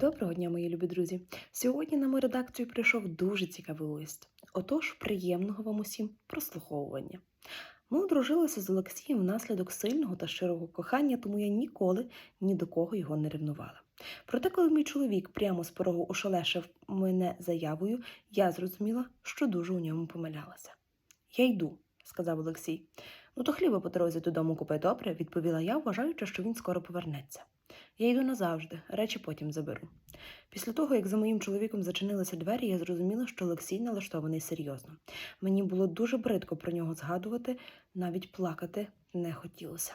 Доброго дня, мої любі друзі! Сьогодні на мою редакцію прийшов дуже цікавий лист. Отож, приємного вам усім прослуховування. Ми одружилися з Олексієм внаслідок сильного та щирого кохання, тому я ніколи ні до кого його не ревнувала. Проте, коли мій чоловік прямо з порогу ошелешив мене заявою, я зрозуміла, що дуже у ньому помилялася. Я йду, сказав Олексій. Ну, то хліба по дорозі додому купи добре, відповіла я, вважаючи, що він скоро повернеться. Я йду назавжди, речі потім заберу. Після того, як за моїм чоловіком зачинилися двері, я зрозуміла, що Олексій налаштований серйозно. Мені було дуже бридко про нього згадувати, навіть плакати не хотілося.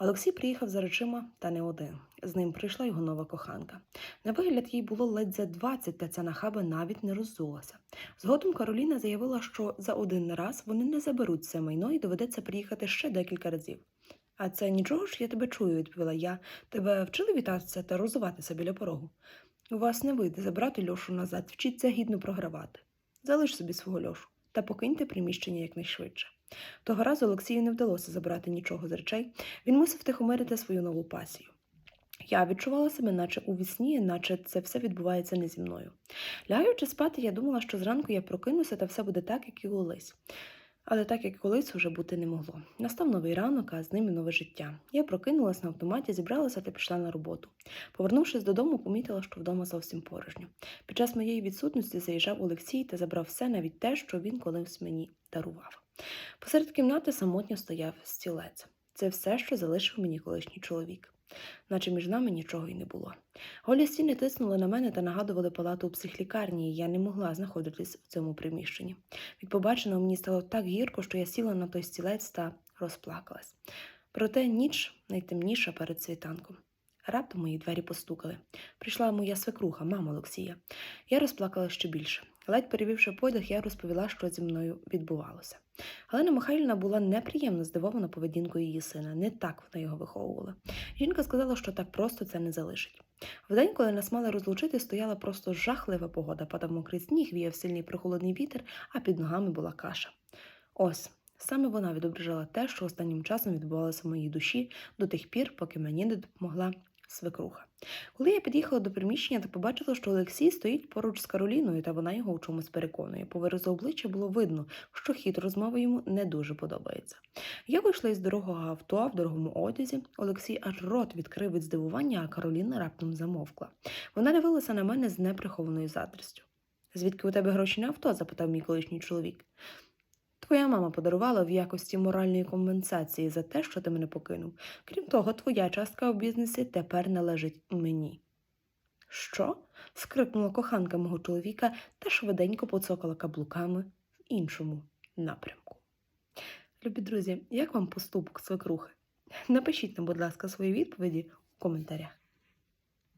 Олексій приїхав за речима, та не один. З ним прийшла його нова коханка. На вигляд їй було ледь за 20, та ця нахаба навіть не роззулася. Згодом Кароліна заявила, що за один раз вони не заберуть це майно і доведеться приїхати ще декілька разів. А це нічого ж я тебе чую, відповіла я. Тебе вчили вітатися та розуватися біля порогу. У вас не вийде забрати льошу назад, вчіться гідно програвати. Залиш собі свого льошу та покиньте приміщення якнайшвидше. Того разу Олексію не вдалося забрати нічого з речей, він мусив тихомирити свою нову пасію. Я відчувала себе, наче у вісні, наче це все відбувається не зі мною. Лягаючи спати, я думала, що зранку я прокинуся та все буде так, як і колись. Але так як колись уже бути не могло. Настав новий ранок, а з ним і нове життя. Я прокинулась на автоматі, зібралася та пішла на роботу. Повернувшись додому, помітила, що вдома зовсім порожньо. Під час моєї відсутності заїжджав Олексій та забрав все, навіть те, що він колись мені дарував. Посеред кімнати самотньо стояв стілець. Це все, що залишив мені колишній чоловік. Наче між нами нічого й не було. Голі стіни тиснули на мене та нагадували палату у психлікарні, і я не могла знаходитись в цьому приміщенні. Від побаченого мені стало так гірко, що я сіла на той стілець та розплакалась. Проте ніч найтемніша перед світанком. Раптом мої двері постукали. Прийшла моя свекруха, мама Олексія. Я розплакала ще більше. Ледь перевівши подих, я розповіла, що зі мною відбувалося. Галина Михайлівна була неприємно здивована поведінкою її сина. Не так вона його виховувала. Жінка сказала, що так просто це не залишить. Вдень, коли нас мали розлучити, стояла просто жахлива погода, падав мокрий сніг, віяв сильний прохолодний вітер, а під ногами була каша. Ось. Саме вона відображала те, що останнім часом відбувалося в моїй душі до тих пір, поки мені не допомогла свекруха. Коли я під'їхала до приміщення та побачила, що Олексій стоїть поруч з Кароліною, та вона його у чомусь переконує. По виразу обличчя було видно, що хід розмови йому не дуже подобається. Я вийшла із дорогого авто в дорогому одязі. Олексій аж рот відкрив від здивування, а Кароліна раптом замовкла. Вона дивилася на мене з неприхованою заздрістю. Звідки у тебе гроші на авто? запитав мій колишній чоловік. Твоя мама подарувала в якості моральної компенсації за те, що ти мене покинув. Крім того, твоя частка у бізнесі тепер належить мені. Що? скрикнула коханка мого чоловіка та швиденько поцокала каблуками в іншому напрямку. Любі друзі, як вам поступок свекрухи? Напишіть нам, будь ласка, свої відповіді у коментарях.